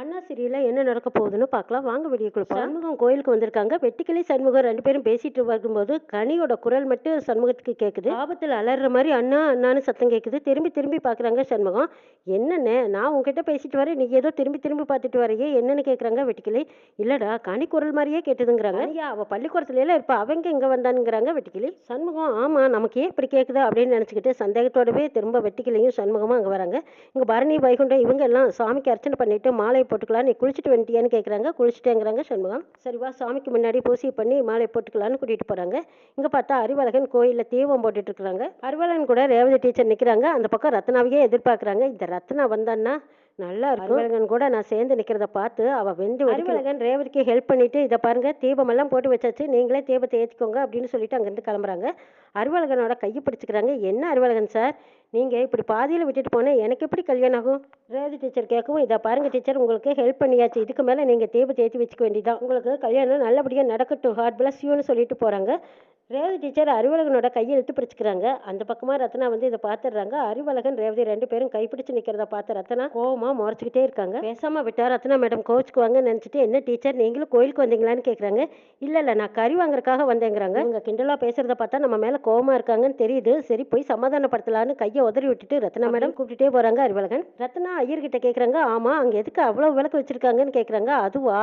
அண்ணா சீரியலில் என்ன நடக்க போகுதுன்னு பார்க்கலாம். வாங்க வீடியோக்குள்ள போலாம். சண்முகம் கோயிலுக்கு வந்திருக்காங்க. வெட்டிக்கிளி சண்முகம் ரெண்டு பேரும் பேசிட்டு வரும்போது கனியோட குரல் மட்டும் சண்முகத்துக்கு கேட்குது ஆபத்தில் அலற மாதிரி அண்ணா அண்ணான்னு சத்தம் கேட்குது திரும்பி திரும்பி பார்க்குறாங்க சண்முகம். என்னண்ணே நான் உங்ககிட்ட பேசிட்டு வரேன். நீ ஏதோ திரும்பி திரும்பி பார்த்துட்டு வரையே என்னன்னு கேட்குறாங்க வெட்டிக்கிளி. இல்லடா கனி குரல் மாதிரியே கேட்டுதுங்கிறாங்க. ஐயா அவள் பள்ளிக்கூடத்துல எல்லாம் இருப்பா. அவங்க இங்கே வந்தானுங்கிறாங்க வெட்டிக்கிளி. சண்முகம் ஆமாம் நமக்கு ஏன் இப்படி கேட்குதா அப்படின்னு நினச்சிக்கிட்டு சந்தேகத்தோடவே திரும்ப வெட்டிக்கிளியும் சண்முகமும் அங்கே வராங்க. இங்கே பரணி வைகுண்டம் இவங்க எல்லாம் சாமிக்கு அர்ச்சனை பண்ணிட்டு மாலை போட்டுக்கலாம். நீ குளிச்சுட்டு வந்துட்டியான்னு கேட்குறாங்க குளிச்சுட்டேங்கிறாங்க சண்முகம். சரிவா சாமிக்கு முன்னாடி பூசி பண்ணி மாலை போட்டுக்கலான்னு கூட்டிகிட்டு போகிறாங்க இங்கே பார்த்தா அறிவழகன் கோயிலில் தீபம் போட்டுட்டு இருக்கிறாங்க அறிவழகன் கூட ரேவதி டீச்சர் நிற்கிறாங்க அந்த பக்கம் ரத்னாவையே எதிர்பார்க்குறாங்க. இந்த ரத்னா வந்தான்னா நல்லா இருக்கும் அறிவழகன் கூட நான் சேர்ந்து நிற்கிறத பார்த்து அவள் வெந்து அறிவழகன் ரேவதிக்கு ஹெல்ப் பண்ணிட்டு இதை பாருங்க தீபமெல்லாம் போட்டு வச்சாச்சு நீங்களே தீபத்தை ஏற்றிக்கோங்க அப்படின்னு சொல்லிட்டு அங்கேருந்து கிளம்புறாங்க. அறிவழகனோட கையை பிடிச்சிக்கிறாங்க. என்ன அறிவழகன் சார்? நீங்கள் இப்படி பாதியில் விட்டுட்டு போனால் எனக்கு எப்படி கல்யாணம் ஆகும்? ரேவதி டீச்சர் கேட்கவும் இதை பாருங்க டீச்சர் உங்களுக்கு ஹெல்ப் பண்ணியாச்சு. இதுக்கு மேலே நீங்கள் தீபத்தை ஏற்றி வச்சுக்க வேண்டியதான் உங்களுக்கு கல்யாணம் நல்லபடியாக நடக்கட்டும். ஹார்ட் பிளஸ் யூன்னு சொல்லிட்டு போகிறாங்க ரேவதி டீச்சர் அறிவழகனோட கையை இழுத்து பிடிச்சிக்கிறாங்க. அந்த பக்கமாக ரத்னா வந்து இதை பார்த்துடுறாங்க அறிவழகன் ரேவதி ரெண்டு பேரும் கைப்பிடிச்சு நிற்கிறத பார்த்து ரத்னா கோவமாக முறைச்சிக்கிட்டே இருக்காங்க. பேசாமல் விட்டா ரத்னா மேடம் கோச்சுக்குவாங்கன்னு நினச்சிட்டு என்ன டீச்சர் நீங்களும் கோயிலுக்கு வந்தீங்களான்னு கேட்குறாங்க இல்லை இல்லை நான் கறி வாங்குறதுக்காக வந்தேங்கிறாங்க. இவங்க கிண்டலாக பேசுகிறத பார்த்தா நம்ம மேலே கோவமாக இருக்காங்கன்னு தெரியுது. சரி போய் சமாதானப்படுத்தலான்னு கையை உதறி விட்டுட்டு ரத்னா மேடம் கூப்பிட்டுட்டே போகிறாங்க அறிவழகன் ரத்னா ஐயர்கிட்ட கேட்குறாங்க ஆமாம் அங்கே எதுக்கு அவ்வளோ விளக்கு வச்சிருக்காங்கன்னு கேட்குறாங்க அதுவா?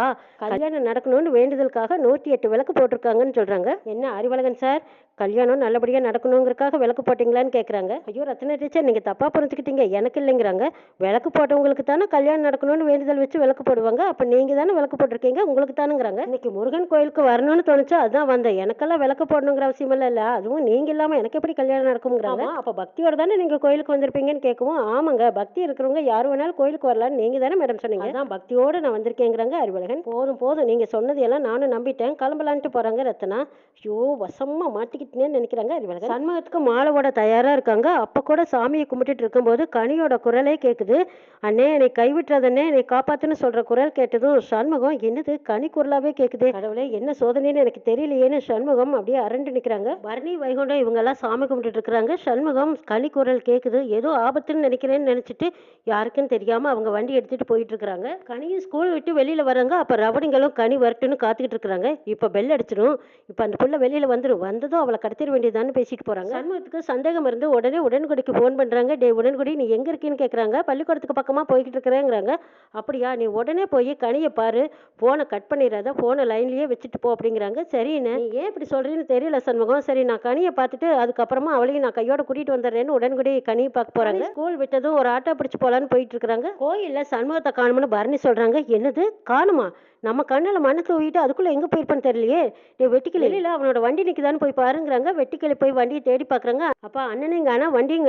கல்யாணம் நடக்கணும்னு வேண்டுதலுக்காக நூற்றி எட்டு விளக்கு போட்டிருக்காங்கன்னு சொல்கிறாங்க என்ன அறிவழகன் சார் கல்யாணம் நல்லபடியாக நடக்கணுங்கிறதுக்காக விளக்கு போட்டிங்களான்னு கேட்குறாங்க ஐயோ ரத்னா டீச்சர் நீங்கள் தப்பாக புரிஞ்சுக்கிட்டீங்க. எனக்கு இல்லைங்கிறாங்க. விளக்கு போட்டவங்களுக்கு தானே கல்யாணம் நடக்கணும்னு வேண்டுதல் வச்சு விளக்கு போடுவாங்க. அப்போ நீங்கள் தானே விளக்கு போட்டிருக்கீங்க. உங்களுக்கு தானுங்கிறாங்க. இன்னைக்கு முருகன் கோயிலுக்கு வரணும்னு தோணுச்சா? அதான் வந்தேன். எனக்கெல்லாம் விளக்கு போடணுங்கிற அவசியம் இல்லை. அதுவும் நீங்கள் இல்லாமல் எனக்கு எப்படி கல்யாணம் நடக்குங்கிறாங்க அப்போ பக்தியோட தானே நீங்கள் கோயிலுக்கு வந்திருப்பீங்கன்னு கேட்கவும் ஆமாங்க பக்தி இருக்கிறவங்க யார் வேணாலும் கோயிலுக்கு வரலான்னு நீங்கள் தானே மேடம் சொன்னீங்க. அதான் பக்தியோட நான் வந்திருக்கேங்கிறாங்க அறிவழகன் போதும் போதும். நீங்கள் சொன்னது எல்லாம் நானும் நம்பிட்டேன். கிளம்பலான்ட்டு போகிறாங்க ரத்னா. ஐயோ வசமாக மாட்டிக்கிட்டேன்னு நினைக்கிறாங்க. அறிவழகன் சண்முகத்துக்கு மாலை போட தயாராக இருக்காங்க. அப்போ கூட சாமியை கும்பிட்டுட்டு இருக்கும்போது கனியோட குரலே கேட்குது அண்ணே என்னை கைவிட்டுறதண்ணே என்னை காப்பாத்துன்னு சொல்கிற குரல் கேட்டதும் சண்முகம் என்னது? கனி குரலாவே கேட்குது கடவுளே என்ன சோதனைன்னு எனக்கு தெரியலையேன்னு சண்முகம் அப்படியே அரண்டு நிற்கிறாங்க பரணி வைகுண்டம் இவங்கெல்லாம் சாமி கும்பிட்டுட்டு இருக்கிறாங்க. சண்முகம் கனி குரல் கேட்குது ஏதோ ஆபத்துன்னு நினைக்கிறேன்னு நினச்சிட்டு யாருக்குன்னு தெரியாமல் அவங்க வண்டி எடுத்துகிட்டு போயிட்டு இருக்கிறாங்க. கனியும் ஸ்கூல் விட்டு வெளியில் வராங்க. அப்போ ரவடிங்களும் கனி வரட்டுன்னு காத்துக்கிட்டு இருக்கிறாங்க. இப்போ பெல் அடிச்சிடும் இப்போ அந்த புள்ள வெளியில் வந்துடும் வந்ததும் அவளை கடத்திட வேண்டியதான்னு பேசிட்டு போகிறாங்க சண்முகத்துக்கு சந்தேகம் இருந்து உடனே உடன்குடிக்கு ஃபோன் பண்ணுறாங்க டே உடன்குடி நீ எங்கே இருக்கீன்னு கேட்குறாங்க பள்ளிக்கூடத்துக்கு பக்கமாக போய்கிட்டு இருக்கிறேங்கிறாங்க. அப்படியா நீ உடனே போய் கனியை பாரு. ஃபோனை கட் பண்ணிடாத ஃபோனை லைன்லேயே வச்சுட்டு போ அப்படிங்கிறாங்க. நீ ஏன் இப்படி சொல்கிறீன்னு தெரியல சண்முகம். சரி நான் கனியை பார்த்துட்டு அதுக்கப்புறமா அவளையும் நான் கையோட கூட்டிகிட்டு வந்துடுறேன்னு உடன்குடி கனியை பார்க்க போகிறாங்க ஸ்கூல் விட்டதும் ஒரு ஆட்டோ பிடிச்சி போகலான்னு போயிட்டு இருக்கிறாங்க. கோயிலில் சண்முகத்தை காணும்னு பரணி சொல்கிறாங்க என்னது? காணுமா? நம்ம கண்ணில் மண்ணை தூவிட்டு அதுக்குள்ளே எங்கே போயிருப்பான்னு தெரியலையே. நீ வெட்டிக்கிளி இல்லை. அவனோட வண்டி நிற்குதான்னு போய் பாருங்கிறாங்க வெட்டிக்கிளி போய் வண்டியை தேடி பார்க்குறாங்க அப்பா அண்ணனுங்க காணா வண்டியும்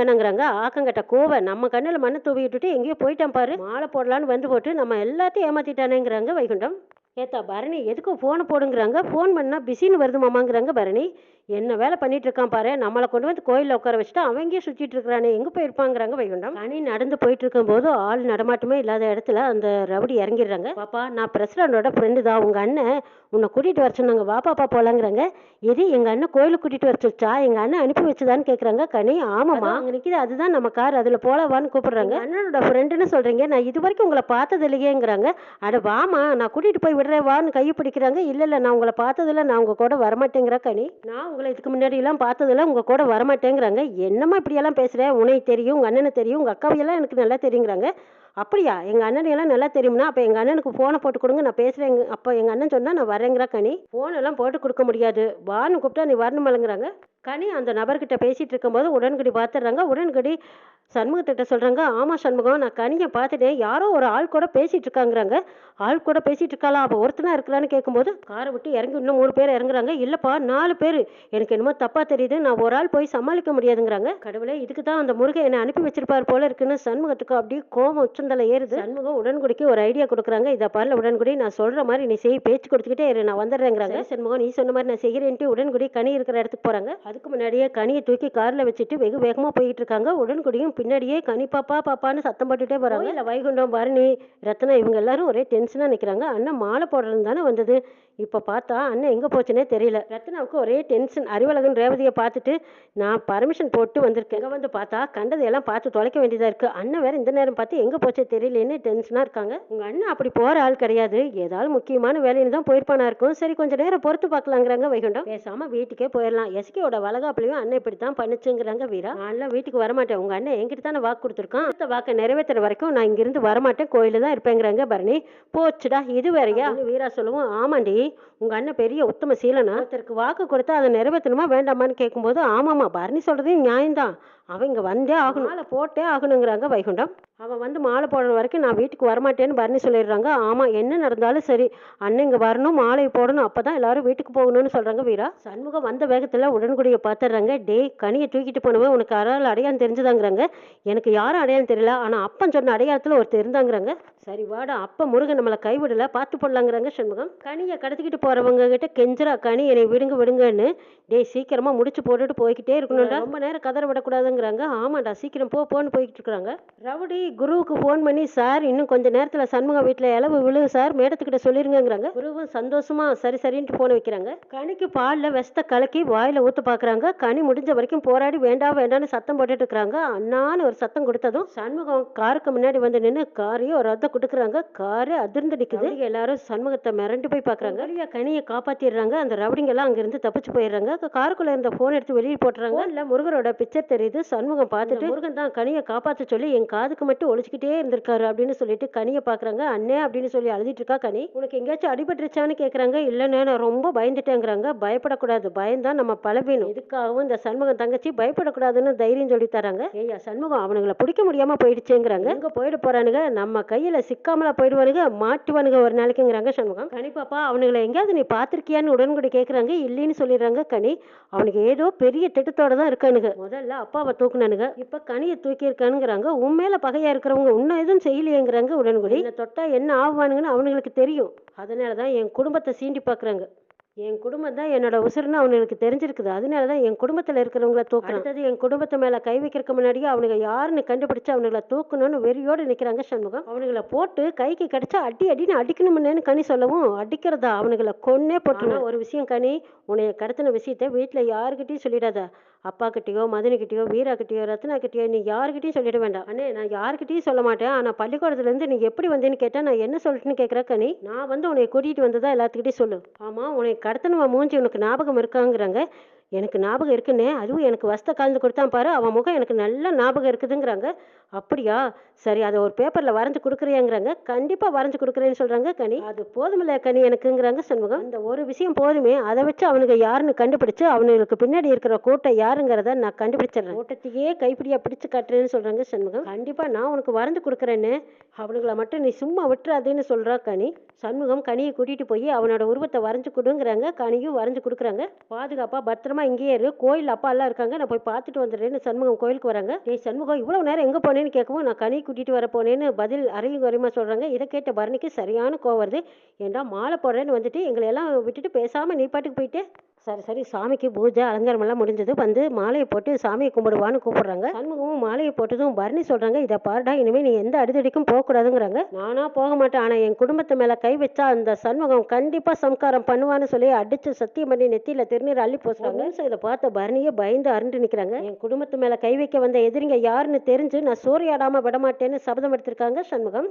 ஆக்கங்கட்ட கோவை நம்ம கண்ணில் மண்ணை தூவி விட்டுட்டு எங்கேயோ போயிட்டான் பாரு. மாலை போடலான்னு வந்து போட்டு நம்ம எல்லாத்தையும் ஏமாத்திட்டானேங்கிறாங்க வைகுண்டம். ஏத்தா பரணி எதுக்கு ஃபோனை போடுங்கிறாங்க? ஃபோன் பண்ணால் பிஸின்னு வருது மாமாங்கிறாங்க பரணி. என்ன வேலை பண்ணிட்டு இருக்கான் பாரு. நம்மளை கொண்டு வந்து கோயிலில் உட்கார வச்சுட்டு அவங்கே சுற்றிட்டு இருக்கிறானே. எங்கே போயிருப்பாங்கிறாங்க வைகுண்டம். கனி நடந்து போயிட்டு இருக்கும்போது ஆள் நடமாட்டமே இல்லாத இடத்துல அந்த ரவுடி இறங்கிடுறாங்க. பாப்பா நான் பிரசிடண்டோட ஃப்ரெண்டு தான். உங்கள் அண்ணன் உன்னை கூட்டிகிட்டு வர சொன்னாங்க. வா பாப்பா போகலாங்கிறாங்க எது எங்கள் அண்ணன் கோயிலுக்கு கூட்டிகிட்டு வர சொல்லிச்சா? எங்கள் அண்ணன் அனுப்பி வச்சுதான்னு கேட்குறாங்க கனி ஆமாம்மா. அங்கே நிற்கிது அதுதான் நம்ம கார் அதில் போலவான்னு கூப்பிடுறாங்க. அண்ணனோட ஃப்ரெண்டுன்னு சொல்கிறீங்க நான் இது வரைக்கும் உங்களை பார்த்தது இல்லையேங்கிறாங்க அட வாமா நான் கூட்டிகிட்டு போய் விடுறேன் வான்னு கையை பிடிக்கிறாங்க இல்லை இல்லை நான் உங்களை பார்த்ததில்ல நான் உங்கள் கூட வரமாட்டேங்கிற கனி. நான் உங்களை இதுக்கு முன்னாடியெல்லாம் பார்த்ததில்ல உங்கள் கூட வரமாட்டேங்கிறாங்க. என்னம்மா இப்படியெல்லாம் பேசுகிறேன் உனக்கு தெரியும் உங்கள் அண்ணனை தெரியும் உங்கள் அக்காவையெல்லாம் எனக்கு நல்லா தெரியுங்கிறாங்க. அப்படியா? எங்கள் அண்ணனையெல்லாம் நல்லா தெரியும்னா அப்போ எங்கள் அண்ணனுக்கு ஃபோனை போட்டு கொடுங்க நான் பேசுகிறேன் அப்போ எங்கள் அண்ணன் சொன்னால் நான் வரேங்கிறா கனி. ஃபோனெல்லாம் போட்டு கொடுக்க முடியாது. வான்னு கூப்பிட்டா நீ வரணுமலங்கிறாங்க. கனி அந்த நபர்கிட்ட பேசிகிட்டு இருக்கும்போது உடன்குடி பார்த்துடுறாங்க. உடன்குடி சண்முகத்திட்ட சொல்கிறாங்க ஆமாம் சண்முகம் நான் கனியை பார்த்துட்டேன் யாரோ ஒரு ஆள் கூட பேசிகிட்டு இருக்காங்கிறாங்க. ஆள் கூட பேசிகிட்டு இருக்காளா? அப்போ ஒருத்தனா இருக்கிறான்னு கேட்கும்போது காரை விட்டு இறங்கி இன்னும் மூணு பேர் இறங்குறாங்க. இல்லைப்பா நாலு பேர். எனக்கு என்னமோ தப்பாக தெரியுது. நான் ஒரு ஆள் போய் சமாளிக்க முடியாதுங்கிறாங்க. கடவுளே இதுக்கு தான் அந்த முருகை என்னை அனுப்பி வச்சிருப்பார் போல இருக்குன்னு சண்முகத்துக்கு அப்படியே கோபம் உச்சந்தலை ஏறுது. சண்முகம் உடன்குடிக்கு ஒரு ஐடியா கொடுக்குறாங்க. இதை பாருல உடன்குடி நான் சொல்கிற மாதிரி நீ செய் பேச்சு கொடுத்துக்கிட்டே நான் வந்துடுறேங்கிறாங்க. சண்முகம் நீ சொன்ன மாதிரி நான் செய்கிறேன்ட்டு உடன்குடி கனி இருக்கிற இடத்துக்கு போகிறாங்க அதுக்கு முன்னாடியே கனியை தூக்கி காரில் வச்சுட்டு வெகு வேகமாக போயிட்டு இருக்காங்க உடன்குடியும் பின்னாடியே கனி பாப்பா பாப்பான்னு சத்தம் போட்டுட்டே போகிறாங்க இல்லை வைகுண்டம் பரணி ரத்னா இவங்க எல்லாரும் ஒரே டென்ஷனாக நிற்கிறாங்க அண்ணன் மாலை போடுறது தானே வந்தது. இப்போ பார்த்தா அண்ணன் எங்கே போச்சுன்னே தெரியல. ரத்னாவுக்கு ஒரே டென்ஷன் அறிவழகன் ரேவதியை பார்த்துட்டு நான் பர்மிஷன் போட்டு வந்திருக்கேன். இங்கே வந்து பார்த்தா கண்டதையெல்லாம் பார்த்து தொலைக்க வேண்டியதாக இருக்குது அண்ணன் வேறு இந்த நேரம் பார்த்து எங்கே போச்சே தெரியலேன்னு டென்ஷனாக இருக்காங்க. உங்கள் அண்ணன் அப்படி போகிற ஆள் கிடையாது. ஏதாவது முக்கியமான வேலையில் தான் போயிருப்பானா இருக்கும். சரி கொஞ்சம் நேரம் பொறுத்து பார்க்கலாங்கிறாங்க வைகுண்டம். பேசாமல் வீட்டுக்கே போயிடலாம் எஸ்கேயோட வளகாப்புலையும் அண்ணன் இப்படி தான் பண்ணுச்சுங்கிறாங்க வீரா. நான்லாம் வீட்டுக்கு வரமாட்டேன். உங்கள் அண்ணன் என்கிட்ட தானே வாக்கு கொடுத்துருக்கான். அடுத்த வாக்கை நிறைவேற்றுற வரைக்கும் நான் இங்கிருந்து வரமாட்டேன். கோயிலில் தான் இருப்பேங்கிறாங்க பரணி. போச்சுடா இது வேறையா? வீரா சொல்லுவோம். ஆமாண்டி உங்க அண்ணன் பெரிய உத்தம சீலனா ஒருத்தருக்கு வாக்கு கொடுத்தா அதை நிறைவேற்றணுமா வேண்டாமான்னு கேட்கும்போது ஆமாம்மா பரணி சொல்றதையும் நியாயம்தான். அவன் இங்க வந்தே ஆகணும். மாலை போட்டே ஆகணுங்கிறாங்க வைகுண்டம். அவன் வந்து மாலை போடுற வரைக்கும் நான் வீட்டுக்கு வரமாட்டேன்னு பரணி சொல்லிடுறாங்க. ஆமா என்ன நடந்தாலும் சரி அண்ணன் இங்க வரணும் மாலை போடணும் அப்பதான் எல்லாரும் வீட்டுக்கு போகணும்னு சொல்றாங்க வீரா. சண்முகம் வந்த வேகத்துல உடன்குடியை பார்த்துடுறாங்க டே கனியை தூக்கிட்டு போனவன் உனக்கு யாரால அடையாளம் தெரிஞ்சுதாங்கிறாங்க. எனக்கு யாரும் அடையாளம் தெரியல ஆனா அப்பன் சொன்ன அடையாளத்துல ஒருத்தர் இருந்தாங்கிறாங்க. சரி வாடா அப்ப முருகன் நம்மளை கைவிடல பார்த்து போடலாங்கிறாங்க சண்முகம். கனியை கடத்திக்கிட்டு போறவங்க கிட்ட கெஞ்சரா கனி என்னை விடுங்க விடுங்கன்னு. டேய் சீக்கிரமா முடிச்சு போட்டுட்டு போய்கிட்டே இருக்கணும்டா. ரொம்ப நேரம் கதற விடக்கூடாதுங்கிறாங்க ஆமாடா சீக்கிரம் போ போன்னு போய்கிட்டு இருக்காங்க ரவுடி குருவுக்கு ஃபோன் பண்ணி சார் இன்னும் கொஞ்ச நேரத்துல சண்முகம் வீட்டுல இளவு விழுகு சார் மேடத்துக்கிட்ட சொல்லிருங்கிறாங்க குருவும் சந்தோஷமா சரி சரின்ட்டு போன வைக்கிறாங்க. கனிக்கு பால்ல வெஸ்த கலக்கி வாயில ஊத்த பாக்குறாங்க. கனி முடிஞ்ச வரைக்கும் போராடி வேண்டாம் வேண்டாம்னு சத்தம் போட்டுட்டு இருக்காங்க அண்ணான்னு ஒரு சத்தம் கொடுத்ததும் சண்முகம் காருக்கு முன்னாடி வந்து நின்று காரையும் ஒரு ரத்த கொடுக்குறாங்க. காரு அதிர்ந்து நிக்குது. எல்லாரும் சண்முகத்தை மிரண்டு போய் பாக்குறாங்க. வழியா கனியை காப்பாத்திடுறாங்க. அந்த ரவுடிங்க எல்லாம் அங்க இருந்து தப்பிச்சு போயிடுறாங்க. காருக்குள்ள இருந்த போன் எடுத்து வெளியே போட்டுறாங்க. இல்ல முருகரோட பிக்சர் தெரியுது. சண்முகம் பார்த்துட்டு முருகன் தான் கனியை காப்பாத்த சொல்லி என் காதுக்கு மட்டும் ஒழிச்சுக்கிட்டே இருந்திருக்காரு அப்படின்னு சொல்லிட்டு கனியை பாக்குறாங்க அண்ணே அப்படின்னு சொல்லி அழுதிட்டு இருக்கா கனி. உனக்கு எங்கேயாச்சும் அடிபட்டுருச்சான்னு கேக்குறாங்க. இல்லைண்ணே நான் ரொம்ப பயந்துட்டேங்கிறாங்க. பயப்படக்கூடாது. பயம்தான் நம்ம பலவீனம். இதுக்காகவும் இந்த சண்முகம் தங்கச்சி பயப்படக்கூடாதுன்னு தைரியம் சொல்லி தராங்க. ஏய்யா சண்முகம் அவனுங்களை பிடிக்க முடியாம போயிடுச்சேங்கிறாங்க. எங்க போயிட போறானுங்க? நம்ம கையில சிக்காமலா போயிடுவானுங்க மாட்டுவானுங்க ஒரு நாளைக்குங்கிறாங்க சண்முகம். கனி பாப்பா அவனுங்களை எங்கேயாவது நீ பார்த்திருக்கியான்னு உடன்கூடி கேக்குறாங்க இல்லைன்னு சொல்லிடுறாங்க கனி. அவனுக்கு ஏதோ பெரிய திட்டத்தோட தான் இருக்கானுங்க. முதல்ல அப்பாவை தூக்குனானுங்க. இப்ப கனியை தூக்கி இருக்கானுங்கிறாங்க உண்மையில பகையா இருக்கிறவங்க உன்னை எதுவும் செய்யலையேங்கிறாங்க உடன்குடி என்ன தொட்டா என்ன ஆவானுங்கன்னு அவனுங்களுக்கு தெரியும். அதனாலதான் என் குடும்பத்தை சீண்டி பாக்குறாங்க. என் குடும்பம் தான் என்னோட உசுருன்னு அவனுக்கு தெரிஞ்சிருக்குது. அதனால தான் என் குடும்பத்தில் இருக்கிறவங்கள அடுத்தது என் குடும்பத்து மேலே கை வைக்கிறதுக்கு முன்னாடியே அவனுங்க யாருன்னு கண்டுபிடிச்சு அவனுங்களை தூக்கணும்னு வெறியோடு நிற்கிறாங்க சண்முகம். அவனுங்களை போட்டு கைக்கு கிடைச்சா அடி அடின்னு அடிக்கணும்னு கனி சொல்லவும் அடிக்கிறதா? அவனுங்களை கொன்னே போட்டுனா ஒரு விஷயம் கனி உன்னைய கடத்தின விஷயத்த வீட்டில் யாருக்கிட்டையும் சொல்லிடாத. அப்பா கிட்டயோ மதனிக்கிட்டயோ வீரா ரத்னா நீ யாருக்கிட்டையும் சொல்லிட வேண்டாம். அண்ணே நான் யாருக்கிட்டையும் சொல்ல மாட்டேன். ஆனால் பள்ளிக்கூடத்துலேருந்து நீ எப்படி வந்தேன்னு கேட்டால் நான் என்ன சொல்லிட்டுன்னு கேட்குற கனி? நான் வந்து உன்னை கூட்டிகிட்டு வந்ததா எல்லாத்துக்கிட்டையும் சொல்லு. ஆமாம் உன்னை கடத்தினவன் மூஞ்சி உனக்கு ஞாபகம் இருக்காங்கிறாங்க. எனக்கு ஞாபகம் இருக்குன்னே அதுவும் எனக்கு வஸ்த கலந்து கொடுத்தான் பாரு அவன் முகம் எனக்கு நல்ல ஞாபகம் இருக்குதுங்கிறாங்க. அப்படியா? சரி அதை ஒரு பேப்பரில் வரைஞ்சு கொடுக்குறியாங்கிறாங்க. கண்டிப்பாக வரைஞ்சு கொடுக்குறேன்னு சொல்கிறாங்க கனி. அது போதுமில்ல கனி எனக்குங்கிறாங்க சண்முகம். இந்த ஒரு விஷயம் போதுமே அதை வச்சு அவனுக்கு யாருன்னு கண்டுபிடிச்சு அவனுக்கு பின்னாடி இருக்கிற கூட்டை யாருங்கிறத நான் கண்டுபிடிச்சிடுறேன். கூட்டத்தையே கைப்பிடியாக பிடிச்சு காட்டுறேன்னு சொல்கிறாங்க சண்முகம். கண்டிப்பாக நான் உனக்கு வரைஞ்சு கொடுக்குறேன்னு அவனுங்களை மட்டும் நீ சும்மா விட்டுறாதேன்னு சொல்கிறா கனி. சண்முகம் கனியை கூட்டிகிட்டு போய் அவனோட உருவத்தை வரைஞ்சு கொடுங்கிறாங்க. கனியும் வரைஞ்சு கொடுக்குறாங்க. பாதுகாப்பாக பத்திரமா இங்கேயே இரு. கோயில் அப்பா எல்லாம் இருக்காங்க. நான் போய் பார்த்துட்டு வந்துடுறேன்னு சண்முகம் கோயிலுக்கு வராங்க. ஏய் சண்முகம் இவ்வளோ நேரம் எங்கே போனேன்னு கேட்கவும் நான் கனி கூட்டிகிட்டு வர போனேன்னு பதில் அறையும் குறையுமா சொல்கிறாங்க இதை கேட்ட பரணிக்கு சரியான கோவம் வருது. ஏன்டா மாலை போடுறேன்னு வந்துட்டு எங்களை எல்லாம் விட்டுட்டு பேசாமல் நீ பாட்டுக்கு போயிட்டு சரி சரி. சாமிக்கு பூஜை அலங்காரம் எல்லாம் முடிஞ்சது. வந்து மாலையை போட்டு சாமியை கும்பிடுவான்னு கூப்பிடுறாங்க. சண்முகமும் மாலையை போட்டதும் பரணி சொல்றாங்க இதை பாருடா இனிமே நீ எந்த அடிதடிக்கும் போகக்கூடாதுங்கிறாங்க. நானா போக மாட்டேன். ஆனா என் குடும்பத்து மேல கை வச்சா அந்த சண்முகம் கண்டிப்பா சம்காரம் பண்ணுவான்னு சொல்லி அடிச்சு சத்தியம் பண்ணி நெத்தியில திருநீர் அள்ளி போசுறாங்க. இதை பார்த்த பரணியே பயந்து அருண்டு நிக்கிறாங்க. என் குடும்பத்து மேல கை வைக்க வந்த எதிரிங்க யாருன்னு தெரிஞ்சு நான் சூறையாடாம விட மாட்டேன்னு சபதம் எடுத்திருக்காங்க சண்முகம்.